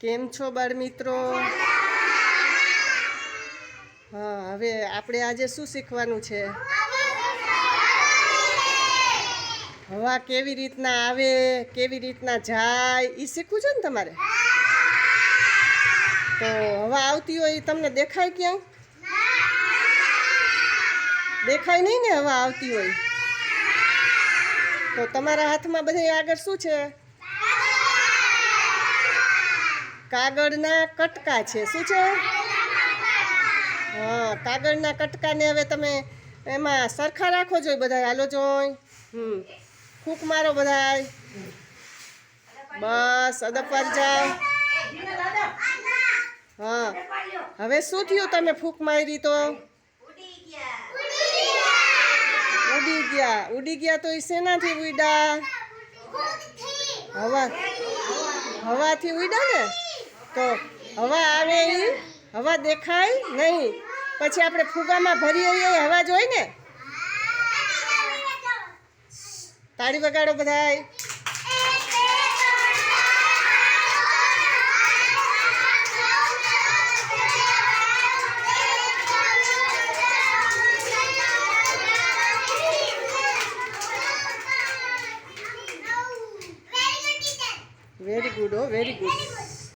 કેમ છો બાળ મિત્રો હા, હવે આપણે આજે શું શીખવાનું છે? હવા કેવી રીતના આવે, કેવી રીતના જાય એ શીખવું છે ને તમારે? તો હવા આવતી હોય એ તમને દેખાય ક્યાંય? દેખાય નહીં ને હવા આવતી હોય? તો તમારા હાથમાં બધે આગળ શું છે? કાગળના કટકા છે. શું છે? હા, કાગળના કટકાને હવે તમે એમાં સરખા રાખો જોઈએ બધા હાલો જોઈ. હમ. ફૂંક મારો બધાય. બસ અદપવાર જાઓ. હા. હવે શું થયું તમે ફૂંક મારી તો? ઉડી ગયા. ઉડી ગયા તો એ શેનાથી ઉડ્યા હવા હવાથી ઉડ્યા ને? તો હવા આવે એ? હવા દેખાય નહીં. પછી આપણે ફુગામાં ભરીએ એ હવા જોઈ ને? તાળી વગાડો બધાય. વેરી ગુડ હો વેરી ગુડ